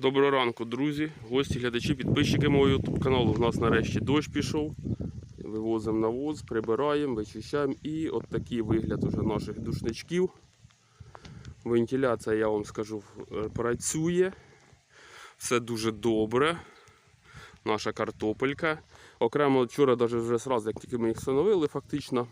Доброго ранку, друзі, гості, глядачі, підписчики мого YouTube каналу. У нас нарешті дощ пішов. Вивозимо навоз, прибираємо, вичищаємо. І от такий вигляд уже наших душничків. Вентиляція, я вам скажу, е, працює. Все дуже добре. Наша картопелька. Окремо вчора, навіть вже зразу, як тільки ми їх встановили, фактично.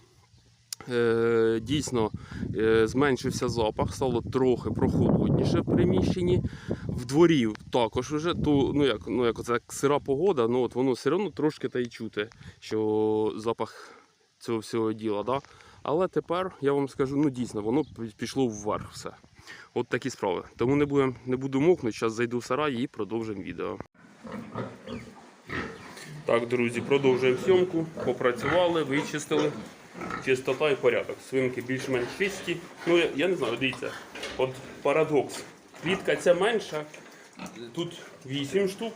Е, дійсно е, зменшився запах, стало трохи прохолодніше в приміщенні. В дворі також вже, то, ну як, ну як оце сира погода, ну от воно все одно трошки та й чути, що запах цього всього діла. Да? Але тепер я вам скажу, ну дійсно, воно пішло вверх все. От такі справи. Тому не, будем, не буду мокнути, зараз зайду в сарай і продовжимо відео. Так, друзі, продовжуємо зйомку. Попрацювали, вичистили. Чистота і порядок. Свинки більш-менш чисті. Ну, я, не знаю, дивіться. От парадокс. Клітка ця менша. Тут 8 штук.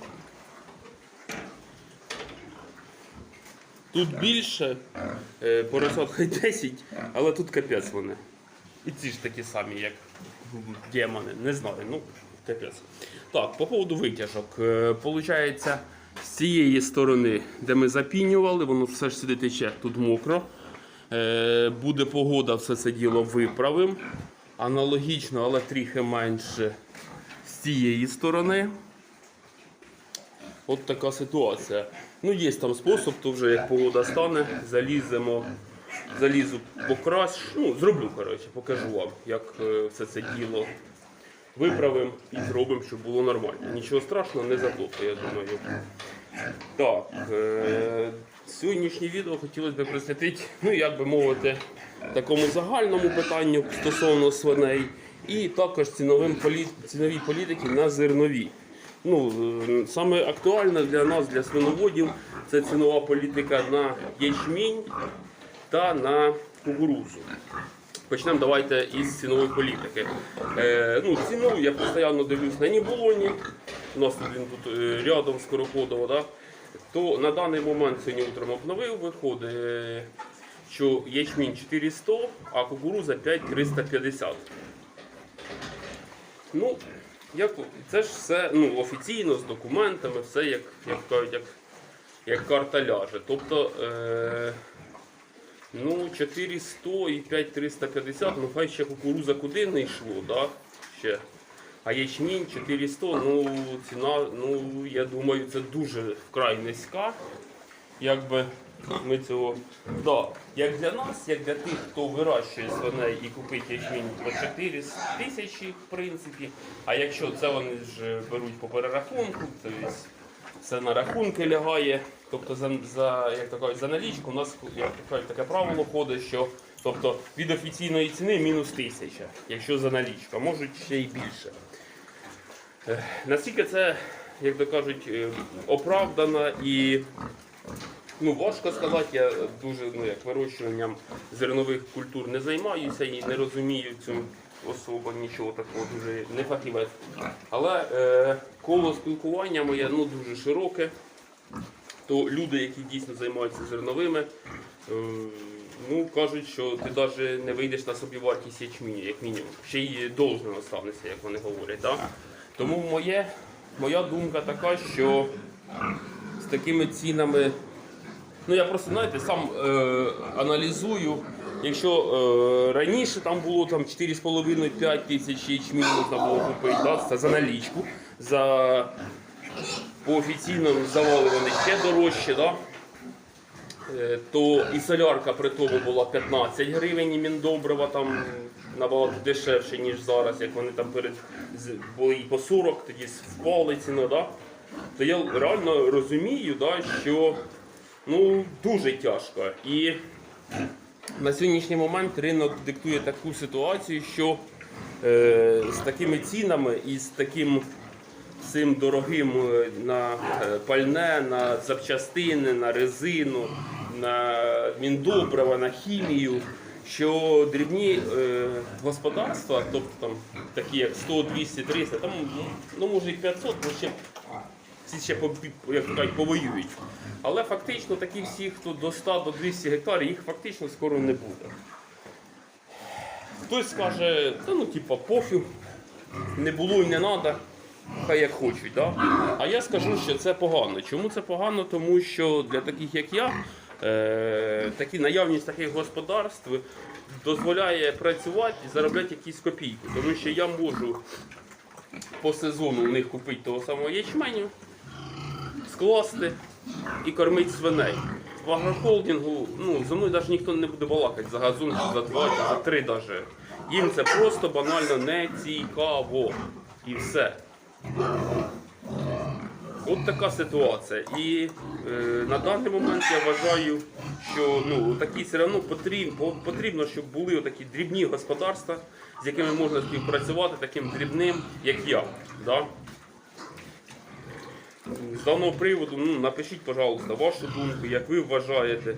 Тут більше, е, поросят хай 10, але тут капець вони. І ці ж такі самі, як демони. Не знаю, ну капець. Так, по поводу витяжок. Е, Получається, з цієї сторони, де ми запінювали, воно все ж сюди тече, тут мокро. Е, Буде погода, все це діло виправимо. Аналогічно, але трохи менше з цієї сторони. От така ситуація. Ну, є там спосіб, то вже як погода стане, заліземо, залізу покращу. Ну, зроблю, коротше, покажу вам, як е, все це діло виправимо і зробимо, щоб було нормально. Нічого страшного, не затопи, я думаю. Так, е, сьогоднішнє відео хотілося б присвятити, ну як би мовити, такому загальному питанню стосовно свиней, і також ціновим ціновій політики на зернові. Ну, е, саме актуальне для нас, для свиноводів, це цінова політика на ячмінь та на кукурудзу. Почнемо давайте із цінової політики. Е, ну, ціну я постійно дивлюсь на Нібулоні. У нас він тут е, рядом Скороходово, да? то на даний момент сьогодні утром обновив, виходить, що ячмінь 400, а кукуруза 5350. Ну, як, це ж все ну, офіційно з документами, все як, як, кажуть, як, як карта ляже. Тобто, е, ну, 400 і 5350, ну хай ще кукуруза куди не йшло, да? А ячмінь 400, ну ціна, ну я думаю, це дуже вкрай низька. Якби ми цього. Да. Як для нас, як для тих, хто вирощує свиней і купить ячмінь по 4 тисячі, в принципі. А якщо це вони ж беруть по перерахунку, то все на рахунки лягає. Тобто за, за, як то кажуть, за налічку у нас як то кажуть, таке правило ходить, що тобто, від офіційної ціни мінус тисяча, якщо за налічку, а можуть ще й більше. Е, Наскільки це, як то кажуть, е, оправдано і ну, важко сказати, я дуже ну, як вирощуванням зернових культур не займаюся і не розумію цю особо нічого такого дуже не фахівець. Але е, коло спілкування моє ну, дуже широке. То люди, які дійсно займаються зерновими, е, ну кажуть, що ти навіть не вийдеш на собі вартість ячміню, як мінімум. Ще й должно останешся, як вони говорять. Да? Тому моє, моя думка така, що з такими цінами, ну я просто знаєте, сам е, аналізую. Якщо е, раніше там було там 4,5-5 тисяч ячмінь можна було купити, да, це за налічку, за по офіційному здавали вони ще дорожче, да? Е, то і солярка при тому була 15 гривень, і міндобрива там набагато дешевше, ніж зараз, як вони там перед були і по 40, тоді впали ціна. Да? То я реально розумію, да, що ну, дуже тяжко. І на сьогоднішній момент ринок диктує таку ситуацію, що е, з такими цінами і з таким цим дорогим е, на е, пальне, на запчастини, на резину, на міндобрива, на хімію, що дрібні е, господарства, тобто там такі як 100, 200, 300, там ну може і 500, ну ще ці ще як кажуть, повоюють. Але фактично такі всі, хто до 100 до 200 гектарів, їх фактично скоро не буде. Хтось скаже, та ну типа пофіг, не було і не треба. хай як хочуть. Да? А я скажу, що це погано. Чому це погано? Тому що для таких, як я, такі наявність таких господарств дозволяє працювати і заробляти якісь копійки. Тому що я можу по сезону у них купити того самого ячменю, скласти і кормити свиней. В агрохолдингу ну, зо мною навіть ніхто не буде балакати за газон, за два, чи за три навіть. Їм це просто банально не цікаво. І все. От така ситуація. І е, на даний момент я вважаю, що ну, такі все одно потрібно, потрібно, щоб були такі дрібні господарства, з якими можна співпрацювати, таким дрібним, як я. Да? З даного приводу ну, напишіть, пожалуйста, вашу думку, як ви вважаєте.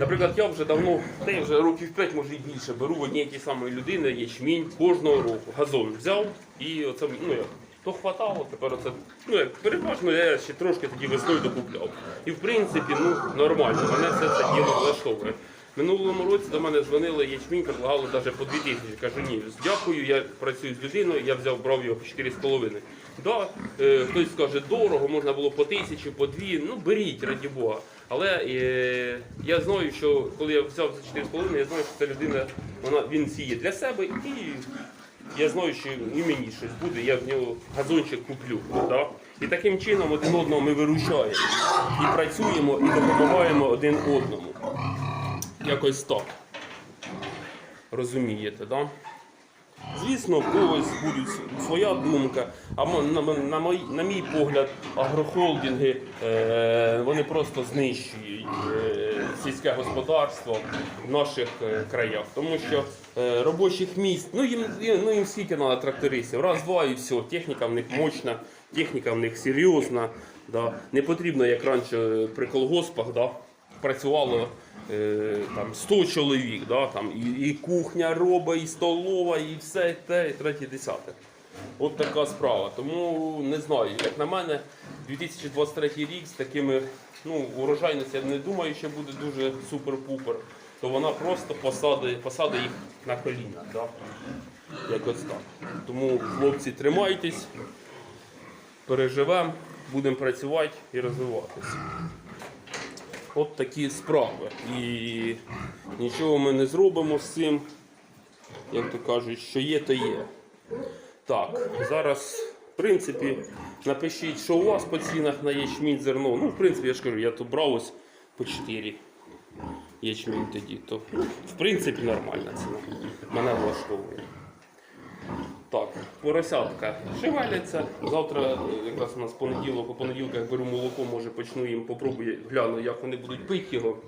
Наприклад, я вже давно, та я вже років 5, може і більше, беру в одній тій самої людини ячмінь кожного року. Газон взяв і оце, ну як, то хватало, тепер оце, ну як переважно я ще трошки тоді весною докупляв. І в принципі, ну нормально, мене все це діло влаштовує. Минулому році до мене дзвонили ячмінь, предлагали навіть по 2 тисячі. Кажу, ні, дякую, я працюю з людиною, я взяв, брав його по 4,5. Да, е, хтось скаже, дорого, можна було по тисячі, по дві, ну беріть, раді Бога. Але е, я знаю, що коли я взяв за 4,5, я знаю, що ця людина вона, він сіє для себе і я знаю, що і мені щось буде, я в нього газончик куплю. Да? І таким чином один одного ми виручаємо. І працюємо, і допомагаємо один одному. Якось так. Розумієте, да? Звісно, в когось буде своя думка. А на, на, мій, на мій погляд, агрохолдинги е, вони просто знищують е, сільське господарство в наших е, краях. Тому що е, робочих місць, ну їм, ну, їм скільки треба трактористів, раз-два і все. Техніка в них мощна, техніка в них серйозна. Да. Не потрібно, як раніше при колгоспах, да, працювало е, там 100 чоловік, да, там, і, і кухня робить, і столова, і все те, і третє, десяте. От така справа. Тому не знаю, як на мене, 2023 рік з такими ну, урожайності, я не думаю, що буде дуже супер-пупер, то вона просто посадить, посадить їх на коліна. Да? Якось так. Тому, хлопці, тримайтесь, переживемо, будемо працювати і розвиватися. От такі справи. І нічого ми не зробимо з цим. Як то кажуть, що є, то є. Так, зараз, в принципі, напишіть, що у вас по цінах на ячмінь зерно. Ну, в принципі, я ж кажу, я тут брав ось по 4 ячмінь тоді. То, ну, в принципі, нормальна ціна. Мене влаштовує. Так, поросятка шевеляться. Завтра е, якраз у нас понеділок, у понеділках беру молоко, може почну їм попробую, гляну, як вони будуть пити його.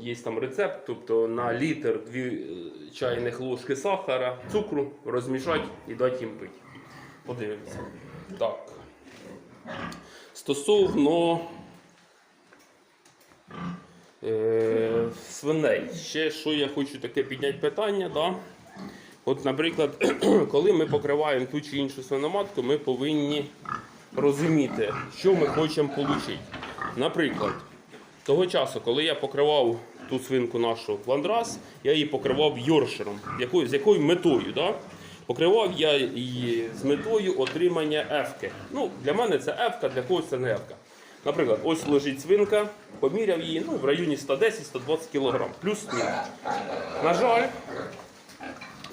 Є там рецепт, тобто на літр 2 чайних ложки сахара, цукру розмішати і дати їм пити. Подивимося. Так. Стосовно е, свиней. Ще що я хочу таке підняти питання. Да? От, наприклад, коли ми покриваємо ту чи іншу свиноматку, ми повинні розуміти, що ми хочемо отримати. Наприклад, того часу, коли я покривав ту свинку нашу ландрас, я її покривав йоршером. Якою, з якою метою? Да? Покривав я її з метою отримання ефки. Ну, для мене це ефка, для когось це не ефка. Наприклад, ось лежить свинка, поміряв її ну, в районі 110-120 кг, плюс-мінус. На жаль,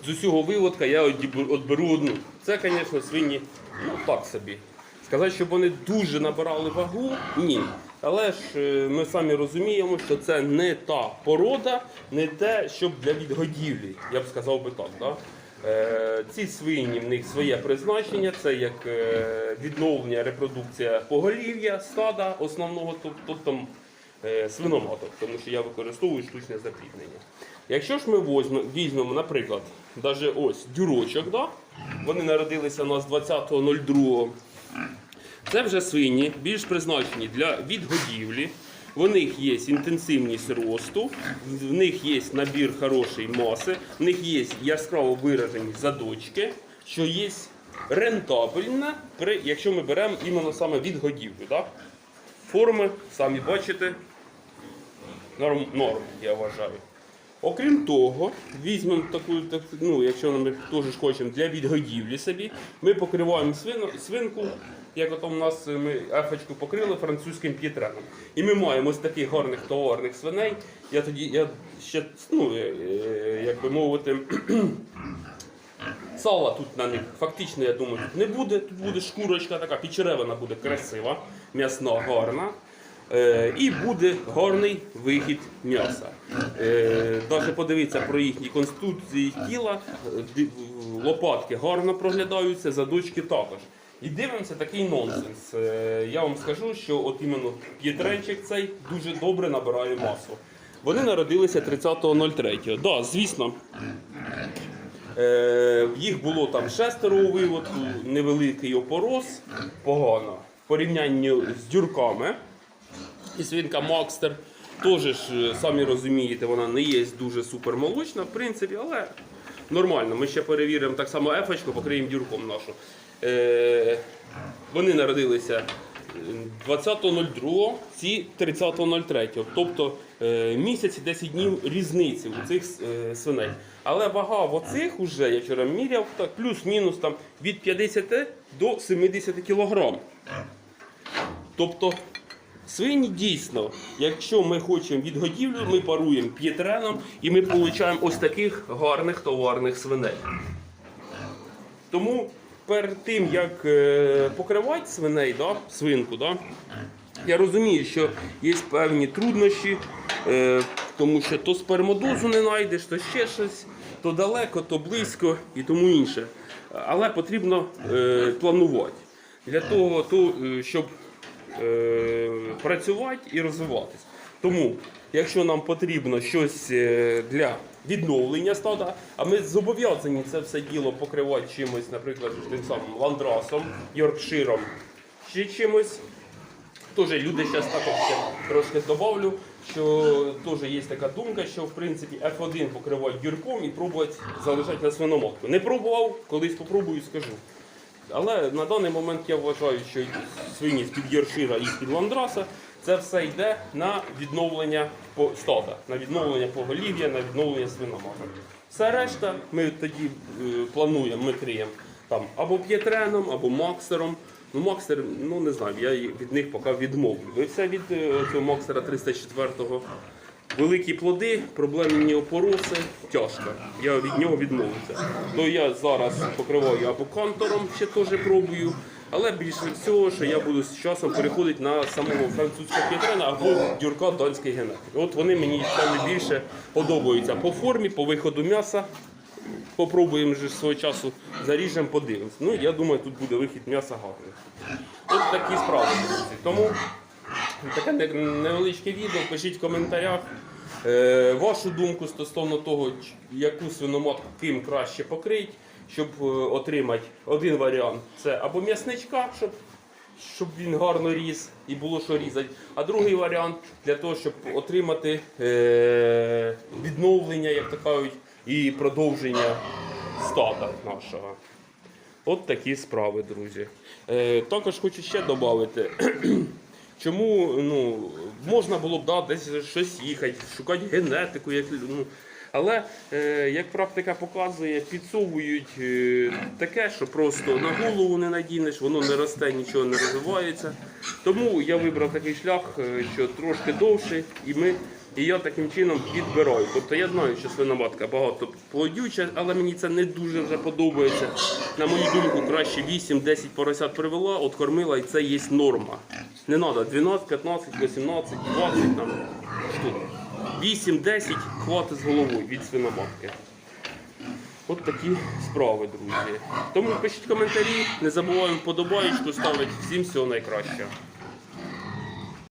з усього виводка я отберу одну. Це, звісно, свині ну, так собі. Сказати, щоб вони дуже набирали вагу, ні. Але ж е, ми самі розуміємо, що це не та порода, не те, щоб для відгодівлі. Я б сказав би так. Да? Е, ці свині в них своє призначення, це як е, відновлення, репродукція поголів'я, стада основного, тоб- тобто е, свиноматок, тому що я використовую штучне запліднення. Якщо ж ми візьмемо, наприклад, навіть ось дюрочок, да? вони народилися у нас 20.02. Це вже свині більш призначені для відгодівлі. В них є інтенсивність росту, в них є набір хорошої маси, в них є яскраво виражені задочки, що є рентабельне, якщо ми беремо іменно саме відгодівлю. Да? Форми, самі бачите, норм, норм, я вважаю. Окрім того, візьмемо таку, так, ну, якщо ми теж хочемо для відгодівлі собі, ми покриваємо свину, свинку, як от у нас ми ефочку покрили французьким п'єтреном. І ми маємо ось таких гарних товарних свиней. Я тоді я ще, ну, е, е, як би мовити, Сала тут на них фактично, я думаю, не буде. Тут буде шкурочка така, підчеревина буде красива, м'ясна, гарна. Е, і буде гарний вихід м'яса. Е, Навіть подивитися про їхні конституції тіла, е, лопатки гарно проглядаються, задочки також. І дивимося такий нонсенс. Е, Я вам скажу, що от іменно п'єтренчик цей дуже добре набирає масу. Вони народилися 30.03. Да, звісно, Е, їх було там шестеро у виводку, невеликий опорос, погано. В порівнянні з дюрками. І свинка Макстер теж е, самі розумієте, вона не є дуже супермолочна, в принципі, але нормально. Ми ще перевіримо так само ефочку, покриємо дюрком нашу. Е, вони народилися е, 20.02, ці 30.03. Тобто е, місяць і 10 днів різниці у цих е, свиней. Але вага в оцих уже, я вчора міряв, плюс-мінус там від 50 до 70 кг. Тобто свині дійсно, якщо ми хочемо відгодівлю, ми паруємо п'єтреном і ми отримуємо ось таких гарних товарних свиней. Тому перед тим, як е, покривати свиней, да, свинку, да, я розумію, що є певні труднощі, е, тому що то спермодозу не знайдеш, то ще щось, то далеко, то близько і тому інше. Але потрібно е, планувати для того, то, щоб е, працювати і розвиватись. Тому, якщо нам потрібно щось е, для відновлення стада, а ми зобов'язані це все діло покривати чимось, наприклад, тим самим ландрасом, йоркширом, ще чимось. Тоже люди зараз також ще трошки добавлю, що теж є така думка, що в принципі F1 покривати дюрком і пробувати залишати на свиноматку. Не пробував, колись попробую, скажу. Але на даний момент я вважаю, що свині з-під Йоршира і з-під Ландраса це все йде на відновлення стада, на відновлення поголів'я, на відновлення свиноматок. Все решта ми тоді е, плануємо, ми криємо або п'єтреном, або максером. Ну, Макстер, ну не знаю, я від них поки відмовився від е, цього Макстера 304-го. Великі плоди, проблемні опороси, тяжко. Я від нього відмовився. То я зараз покриваю або кантором, ще теж пробую. Але більше всього, що я буду з часом переходити на самого французького п'єтрена або дюрка данської генетики. От вони мені саме більше подобаються по формі, по виходу м'яса. Попробуємо же свого часу заріжемо, подивимось. Ну, я думаю, тут буде вихід м'яса гарний. От такі справи, друзі. Тому таке невеличке відео. Пишіть в коментарях е, вашу думку стосовно того, яку свиноматку ким краще покрити, щоб е, отримати один варіант це або м'ясничка, щоб, щоб він гарно ріс і було що різати. А другий варіант для того, щоб отримати е, відновлення, як то кажуть, і продовження стада нашого. От такі справи, друзі. Е, також хочу ще додати. Чому ну, можна було б да, десь щось їхати, шукати генетику, як, ну, але е, як практика показує, підсовують е, таке, що просто на голову не надінеш, воно не росте, нічого не розвивається. Тому я вибрав такий шлях, е, що трошки довший, і ми. І я таким чином підбираю. Тобто я знаю, що свиноматка багато плодюча, але мені це не дуже вже подобається. На мою думку, краще 8-10 поросят привела, откормила, і це є норма. Не треба 12, 15, 18, 20 там штук. 8-10 хвати з головою від свиноматки. От такі справи, друзі. Тому пишіть коментарі, не забуваємо подобаєчку ставити. Всім всього найкращого.